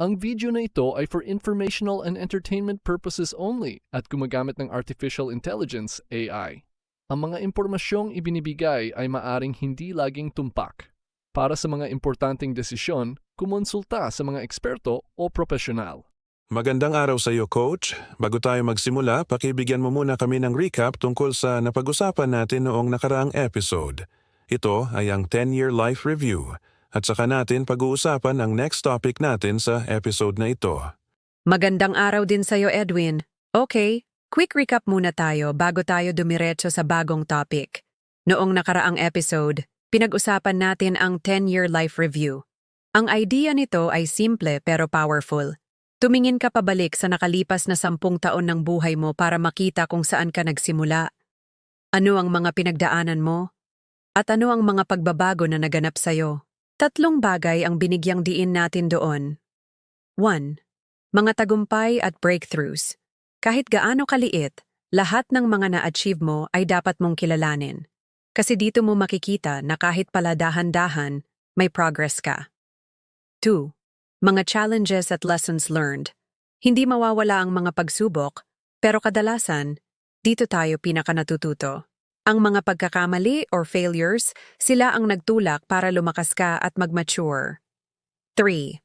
Ang video na ito ay for informational and entertainment purposes only at gumagamit ng Artificial Intelligence AI. Ang mga impormasyong ibinibigay ay maaring hindi laging tumpak. Para sa mga importanteng desisyon, kumonsulta sa mga eksperto o profesional. Magandang araw sa iyo, Coach. Bago tayo magsimula, pakibigyan mo muna kami ng recap tungkol sa napag-usapan natin noong nakaraang episode. Ito ay ang 10-year life review at saka natin pag-uusapan ang next topic natin sa episode na ito. Magandang araw din sa'yo, Edwin. Okay, quick recap muna tayo bago tayo dumiretso sa bagong topic. Noong nakaraang episode, pinag-usapan natin ang 10-year life review. Ang idea nito ay simple pero powerful. Tumingin ka pabalik sa nakalipas na sampung taon ng buhay mo para makita kung saan ka nagsimula. Ano ang mga pinagdaanan mo? At ano ang mga pagbabago na naganap sa'yo? Tatlong bagay ang binigyang diin natin doon. 1. Mga tagumpay at breakthroughs. Kahit gaano kaliit, lahat ng mga na-achieve mo ay dapat mong kilalanin. Kasi dito mo makikita na kahit pala dahan-dahan, may progress ka. 2. Mga challenges at lessons learned. Hindi mawawala ang mga pagsubok, pero kadalasan, dito tayo pinaka natututo. Ang mga pagkakamali or failures, sila ang nagtulak para lumakas ka at mag-mature. 3.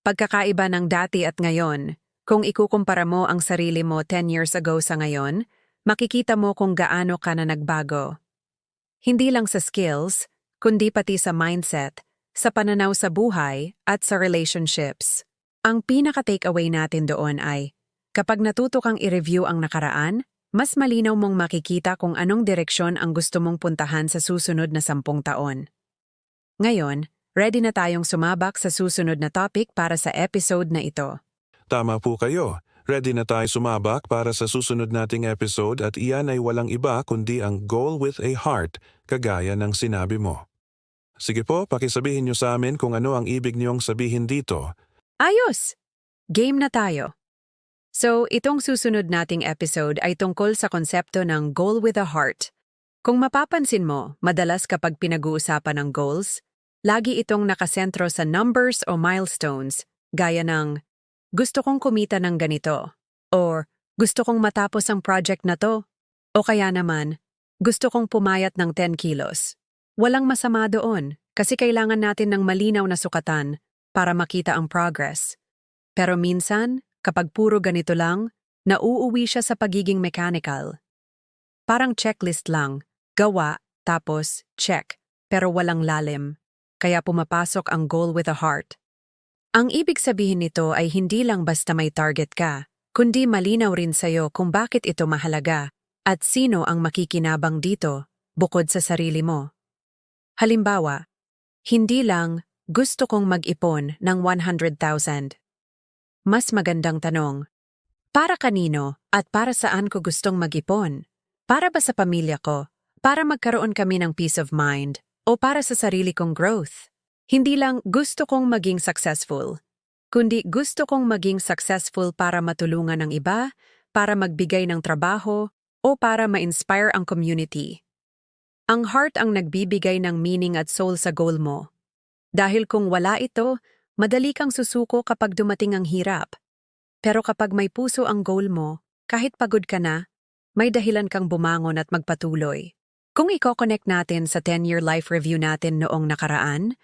Pagkakaiba ng dati at ngayon. Kung ikukumpara mo ang sarili mo 10 years ago sa ngayon, makikita mo kung gaano ka na nagbago. Hindi lang sa skills, kundi pati sa mindset, sa pananaw sa buhay, at sa relationships. Ang pinaka-takeaway natin doon ay, kapag natuto kang i-review ang nakaraan, mas malinaw mong makikita kung anong direksyon ang gusto mong puntahan sa susunod na sampung taon. Ngayon, ready na tayong sumabak sa susunod na topic para sa episode na ito. Tama po kayo. Ready na tayo sumabak para sa susunod nating episode at iyan ay walang iba kundi ang Goal with a Heart, kagaya ng sinabi mo. Sige po, pakisabihin niyo sa amin kung ano ang ibig niyong sabihin dito. Ayos! Game na tayo. So, itong susunod nating episode ay tungkol sa konsepto ng goal with a heart. Kung mapapansin mo, madalas kapag pinag-uusapan ng goals, lagi itong nakasentro sa numbers o milestones, gaya ng gusto kong kumita ng ganito, or gusto kong matapos ang project na to, o kaya naman, gusto kong pumayat ng 10 kilos. Walang masama doon kasi kailangan natin ng malinaw na sukatan para makita ang progress. Pero minsan, Kapag puro ganito lang, nauuwi siya sa pagiging mechanical. Parang checklist lang, gawa, tapos check, pero walang lalim. Kaya pumapasok ang goal with a heart. Ang ibig sabihin nito ay hindi lang basta may target ka, kundi malinaw rin sa'yo kung bakit ito mahalaga at sino ang makikinabang dito bukod sa sarili mo. Halimbawa, hindi lang gusto kong mag-ipon ng 100,000. Mas magandang tanong. Para kanino at para saan ko gustong mag-ipon? Para ba sa pamilya ko? Para magkaroon kami ng peace of mind? O para sa sarili kong growth? Hindi lang gusto kong maging successful, kundi gusto kong maging successful para matulungan ng iba, para magbigay ng trabaho, o para ma-inspire ang community. Ang heart ang nagbibigay ng meaning at soul sa goal mo. Dahil kung wala ito, Madali kang susuko kapag dumating ang hirap. Pero kapag may puso ang goal mo, kahit pagod ka na, may dahilan kang bumangon at magpatuloy. Kung i-connect natin sa 10-year life review natin noong nakaraan,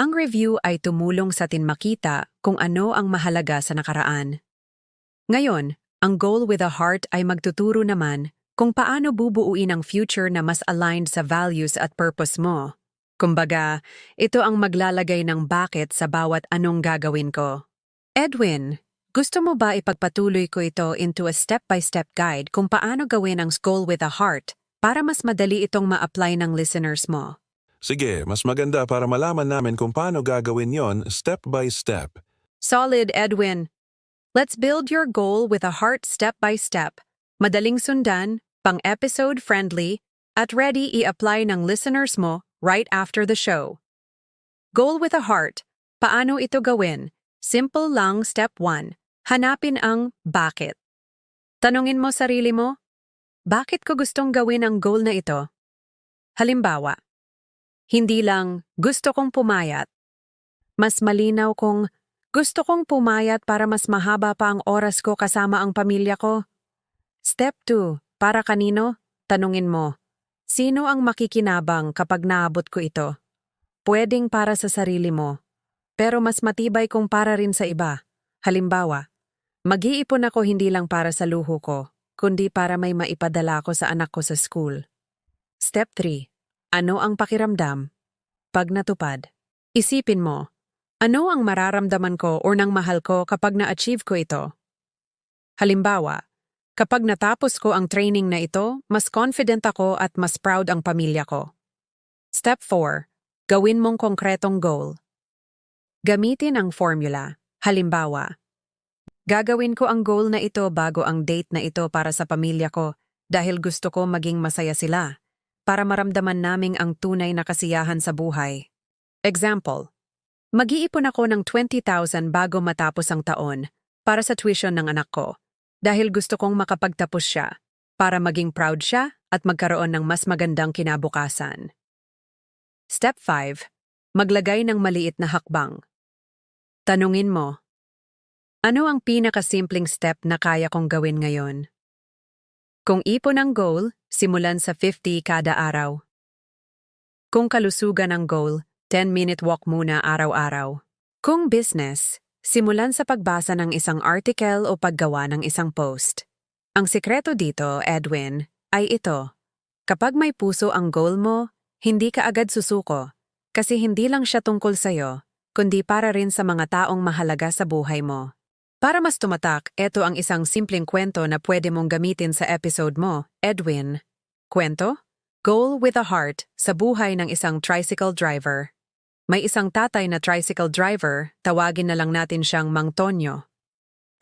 ang review ay tumulong sa atin makita kung ano ang mahalaga sa nakaraan. Ngayon, ang goal with a heart ay magtuturo naman kung paano bubuuin ang future na mas aligned sa values at purpose mo. Kumbaga, ito ang maglalagay ng bakit sa bawat anong gagawin ko. Edwin, gusto mo ba ipagpatuloy ko ito into a step-by-step guide kung paano gawin ang Skull with a Heart para mas madali itong ma-apply ng listeners mo? Sige, mas maganda para malaman namin kung paano gagawin yon step by step. Solid, Edwin. Let's build your goal with a heart step by step. Madaling sundan, pang-episode friendly, at ready i-apply ng listeners mo right after the show. Goal with a heart. Paano ito gawin? Simple lang step 1. Hanapin ang bakit. Tanungin mo sarili mo, bakit ko gustong gawin ang goal na ito? Halimbawa, hindi lang gusto kong pumayat. Mas malinaw kung Gusto kong pumayat para mas mahaba pa ang oras ko kasama ang pamilya ko. Step 2. Para kanino? Tanungin mo. Sino ang makikinabang kapag naabot ko ito? Pwedeng para sa sarili mo. Pero mas matibay kung para rin sa iba. Halimbawa, mag-iipon ako hindi lang para sa luho ko, kundi para may maipadala ko sa anak ko sa school. Step 3. Ano ang pakiramdam? Pag natupad. Isipin mo, ano ang mararamdaman ko o ng mahal ko kapag na-achieve ko ito? Halimbawa, kapag natapos ko ang training na ito, mas confident ako at mas proud ang pamilya ko. Step 4. Gawin mong konkretong goal. Gamitin ang formula. Halimbawa, gagawin ko ang goal na ito bago ang date na ito para sa pamilya ko dahil gusto ko maging masaya sila para maramdaman naming ang tunay na kasiyahan sa buhay. Example, Mag-iipon ako ng 20,000 bago matapos ang taon para sa tuition ng anak ko dahil gusto kong makapagtapos siya para maging proud siya at magkaroon ng mas magandang kinabukasan. Step 5. Maglagay ng maliit na hakbang. Tanungin mo, ano ang pinakasimpleng step na kaya kong gawin ngayon? Kung ipon ang goal, simulan sa 50 kada araw. Kung kalusugan ang goal, 10-minute walk muna araw-araw. Kung business, simulan sa pagbasa ng isang article o paggawa ng isang post. Ang sikreto dito, Edwin, ay ito. Kapag may puso ang goal mo, hindi ka agad susuko. Kasi hindi lang siya tungkol sa'yo, kundi para rin sa mga taong mahalaga sa buhay mo. Para mas tumatak, ito ang isang simpleng kwento na pwede mong gamitin sa episode mo, Edwin. Kwento? Goal with a Heart sa buhay ng isang tricycle driver. May isang tatay na tricycle driver, tawagin na lang natin siyang Mang Tonyo.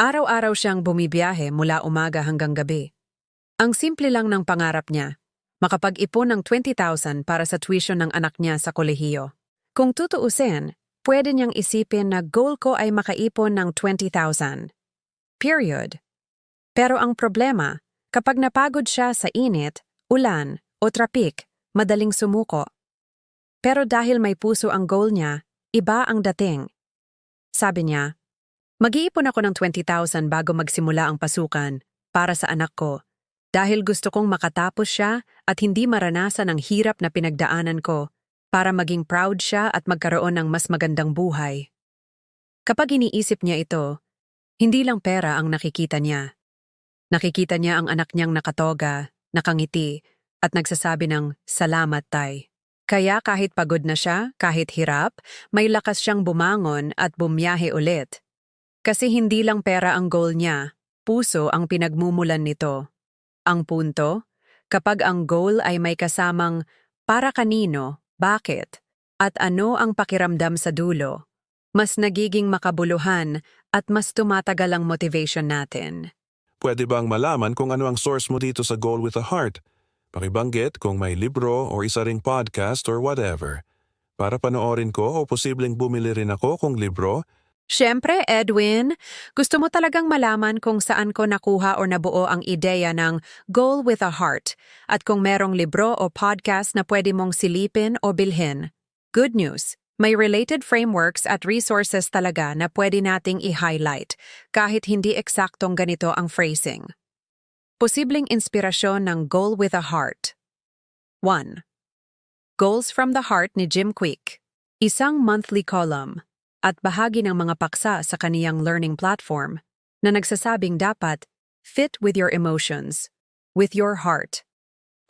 Araw-araw siyang bumibiyahe mula umaga hanggang gabi. Ang simple lang ng pangarap niya, makapag-ipon ng 20,000 para sa tuition ng anak niya sa kolehiyo. Kung tutuusin, pwede niyang isipin na goal ko ay makaipon ng 20,000. Period. Pero ang problema, kapag napagod siya sa init, ulan, o trapik, madaling sumuko. Pero dahil may puso ang goal niya, iba ang dating. Sabi niya, mag-iipon ako ng 20,000 bago magsimula ang pasukan para sa anak ko dahil gusto kong makatapos siya at hindi maranasan ang hirap na pinagdaanan ko para maging proud siya at magkaroon ng mas magandang buhay. Kapag iniisip niya ito, hindi lang pera ang nakikita niya. Nakikita niya ang anak niyang nakatoga, nakangiti, at nagsasabi ng, Salamat, Tay. Kaya kahit pagod na siya, kahit hirap, may lakas siyang bumangon at bumiyahe ulit. Kasi hindi lang pera ang goal niya, puso ang pinagmumulan nito. Ang punto, kapag ang goal ay may kasamang para kanino, bakit, at ano ang pakiramdam sa dulo, mas nagiging makabuluhan at mas tumatagal ang motivation natin. Pwede bang malaman kung ano ang source mo dito sa Goal with a Heart? Pakibanggit kung may libro o isa ring podcast or whatever. Para panoorin ko o posibleng bumili rin ako kung libro, Siyempre, Edwin, gusto mo talagang malaman kung saan ko nakuha o nabuo ang ideya ng Goal with a Heart at kung merong libro o podcast na pwede mong silipin o bilhin. Good news! May related frameworks at resources talaga na pwede nating i-highlight kahit hindi eksaktong ganito ang phrasing. Posibleng inspirasyon ng Goal with a Heart 1. Goals from the Heart ni Jim Quick Isang monthly column at bahagi ng mga paksa sa kaniyang learning platform na nagsasabing dapat fit with your emotions, with your heart.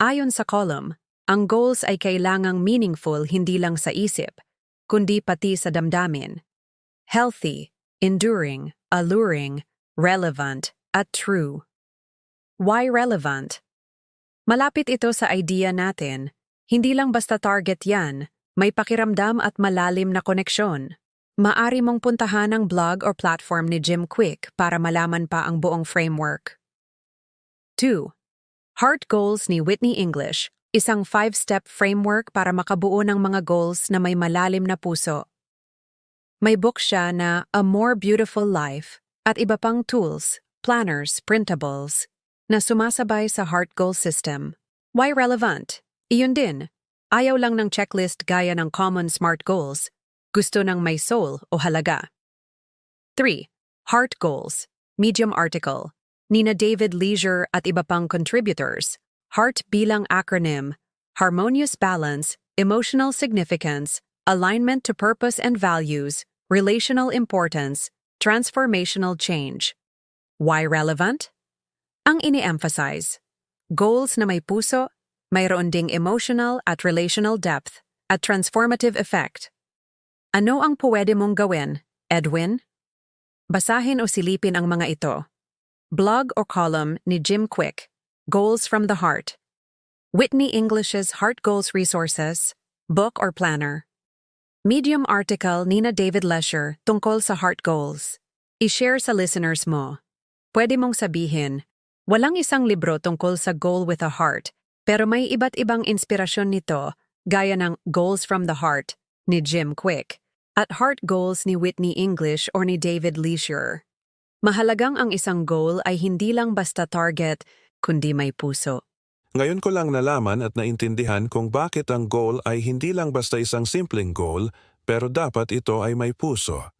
Ayon sa column, ang goals ay kailangang meaningful hindi lang sa isip, kundi pati sa damdamin. Healthy, enduring, alluring, relevant, at true. Why relevant? Malapit ito sa idea natin. Hindi lang basta target yan, may pakiramdam at malalim na koneksyon. Maari mong puntahan ang blog or platform ni Jim Quick para malaman pa ang buong framework. 2. Heart Goals ni Whitney English, isang five-step framework para makabuo ng mga goals na may malalim na puso. May book siya na A More Beautiful Life at iba pang tools, planners, printables, na sumasabay sa heart goal system. Why relevant? Iyon din. Ayaw lang ng checklist gaya ng common SMART goals. Gusto ng may soul o halaga. 3. Heart Goals. Medium article. Nina David Leisure at iba pang contributors. HEART bilang acronym. Harmonious balance, emotional significance, alignment to purpose and values, relational importance, transformational change. Why relevant? Ang ini-emphasize. Goals na may puso, mayroon ding emotional at relational depth at transformative effect. Ano ang pwede mong gawin, Edwin? Basahin o silipin ang mga ito. Blog o column ni Jim Quick, Goals from the Heart. Whitney English's Heart Goals Resources, book or planner. Medium article Nina David Lesher tungkol sa heart goals. I-share sa listeners mo. Pwede mong sabihin, walang isang libro tungkol sa goal with a heart, pero may iba't ibang inspirasyon nito, gaya ng Goals from the Heart ni Jim Quick at Heart Goals ni Whitney English or ni David Leisure. Mahalagang ang isang goal ay hindi lang basta target, kundi may puso. Ngayon ko lang nalaman at naintindihan kung bakit ang goal ay hindi lang basta isang simpleng goal, pero dapat ito ay may puso.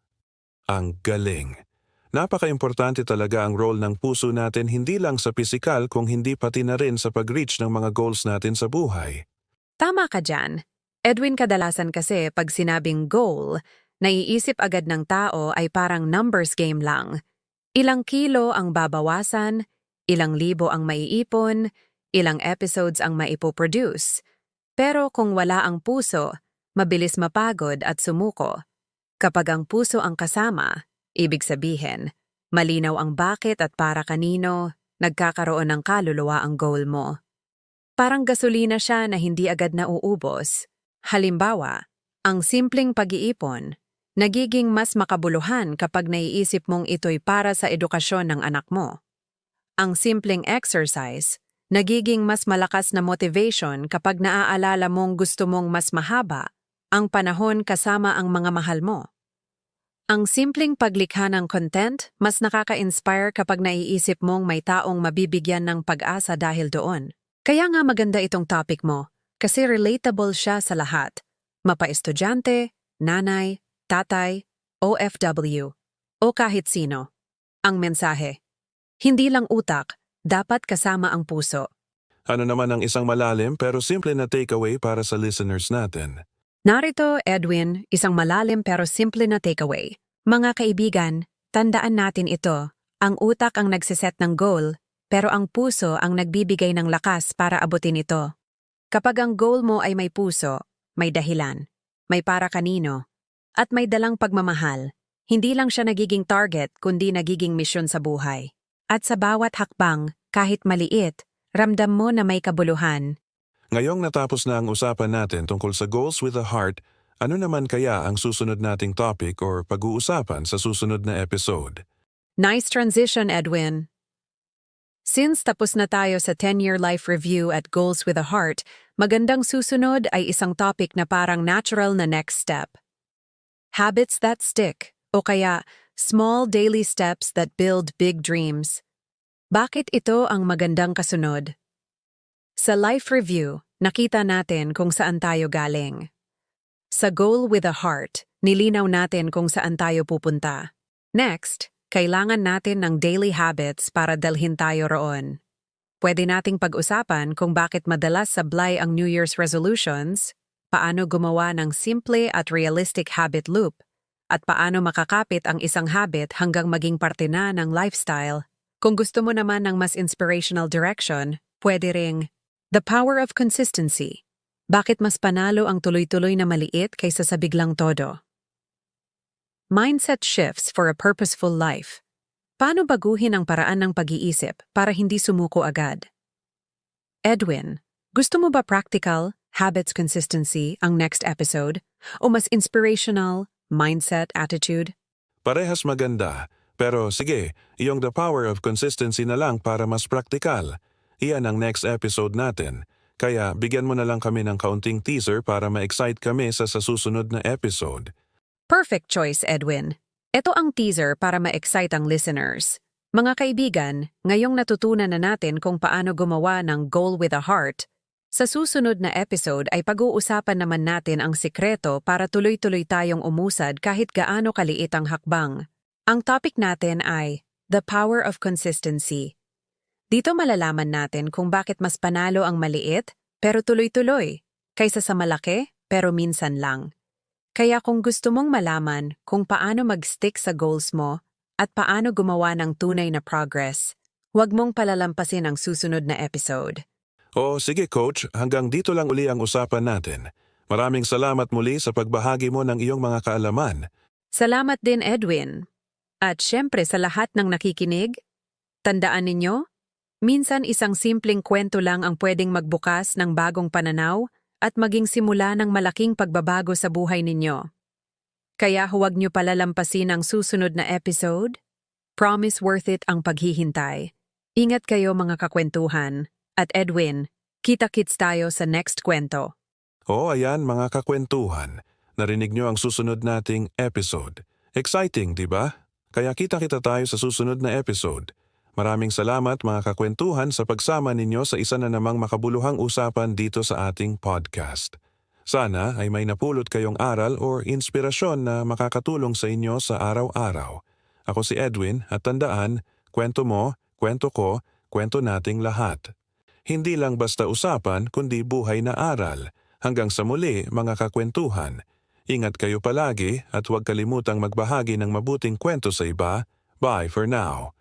Ang galing. Napaka-importante talaga ang role ng puso natin hindi lang sa pisikal kung hindi pati na rin sa pag-reach ng mga goals natin sa buhay. Tama ka dyan. Edwin kadalasan kasi pag sinabing goal, naiisip agad ng tao ay parang numbers game lang. Ilang kilo ang babawasan, ilang libo ang maiipon, ilang episodes ang maipoproduce. Pero kung wala ang puso, mabilis mapagod at sumuko. Kapag ang puso ang kasama, ibig sabihin, malinaw ang bakit at para kanino, nagkakaroon ng kaluluwa ang goal mo. Parang gasolina siya na hindi agad nauubos. Halimbawa, ang simpleng pag-iipon, nagiging mas makabuluhan kapag naiisip mong ito'y para sa edukasyon ng anak mo. Ang simpleng exercise, nagiging mas malakas na motivation kapag naaalala mong gusto mong mas mahaba ang panahon kasama ang mga mahal mo. Ang simpleng paglikha ng content mas nakaka-inspire kapag naiisip mong may taong mabibigyan ng pag-asa dahil doon. Kaya nga maganda itong topic mo kasi relatable siya sa lahat. Mapa-estudyante, nanay, tatay, OFW, o kahit sino. Ang mensahe. Hindi lang utak, dapat kasama ang puso. Ano naman ang isang malalim pero simple na takeaway para sa listeners natin? Narito, Edwin, isang malalim pero simple na takeaway. Mga kaibigan, tandaan natin ito. Ang utak ang nagsiset ng goal, pero ang puso ang nagbibigay ng lakas para abutin ito. Kapag ang goal mo ay may puso, may dahilan, may para kanino, at may dalang pagmamahal, hindi lang siya nagiging target kundi nagiging misyon sa buhay. At sa bawat hakbang, kahit maliit, ramdam mo na may kabuluhan, Ngayong natapos na ang usapan natin tungkol sa Goals with a Heart, ano naman kaya ang susunod nating topic or pag-uusapan sa susunod na episode? Nice transition, Edwin. Since tapos na tayo sa 10-year life review at Goals with a Heart, magandang susunod ay isang topic na parang natural na next step. Habits that stick, o kaya small daily steps that build big dreams. Bakit ito ang magandang kasunod? Sa life review, nakita natin kung saan tayo galing. Sa Goal with a Heart, nilinaw natin kung saan tayo pupunta. Next, kailangan natin ng daily habits para dalhin tayo roon. Pwede nating pag-usapan kung bakit madalas sablay ang New Year's resolutions, paano gumawa ng simple at realistic habit loop, at paano makakapit ang isang habit hanggang maging parte na ng lifestyle. Kung gusto mo naman ng mas inspirational direction, pwede ring The power of consistency. Bakit mas panalo ang tuloy-tuloy na maliit kaysa sa biglang todo? Mindset shifts for a purposeful life. Paano baguhin ang paraan ng pag-iisip para hindi sumuko agad? Edwin, gusto mo ba practical, habits consistency ang next episode o mas inspirational, mindset attitude? Parehas maganda, pero sige, iyong the power of consistency na lang para mas praktikal. Iyan ang next episode natin. Kaya bigyan mo na lang kami ng kaunting teaser para ma-excite kami sa susunod na episode. Perfect choice, Edwin. Ito ang teaser para ma-excite ang listeners. Mga kaibigan, ngayong natutunan na natin kung paano gumawa ng goal with a heart, sa susunod na episode ay pag-uusapan naman natin ang sikreto para tuloy-tuloy tayong umusad kahit gaano kaliit ang hakbang. Ang topic natin ay The Power of Consistency. Dito malalaman natin kung bakit mas panalo ang maliit pero tuloy-tuloy kaysa sa malaki pero minsan lang. Kaya kung gusto mong malaman kung paano mag-stick sa goals mo at paano gumawa ng tunay na progress, huwag mong palalampasin ang susunod na episode. O sige coach, hanggang dito lang uli ang usapan natin. Maraming salamat muli sa pagbahagi mo ng iyong mga kaalaman. Salamat din Edwin. At syempre sa lahat ng nakikinig, tandaan ninyo, minsan isang simpleng kwento lang ang pwedeng magbukas ng bagong pananaw at maging simula ng malaking pagbabago sa buhay ninyo. Kaya huwag niyo palalampasin ang susunod na episode. Promise worth it ang paghihintay. Ingat kayo mga kakwentuhan. At Edwin, kita-kits tayo sa next kwento. O ayan mga kakwentuhan, narinig nyo ang susunod nating episode. Exciting, di ba? Kaya kita-kita tayo sa susunod na episode. Maraming salamat mga kakwentuhan sa pagsama ninyo sa isa na namang makabuluhang usapan dito sa ating podcast. Sana ay may napulot kayong aral or inspirasyon na makakatulong sa inyo sa araw-araw. Ako si Edwin at tandaan, kwento mo, kwento ko, kwento nating lahat. Hindi lang basta usapan kundi buhay na aral. Hanggang sa muli mga kakwentuhan. Ingat kayo palagi at huwag kalimutang magbahagi ng mabuting kwento sa iba. Bye for now.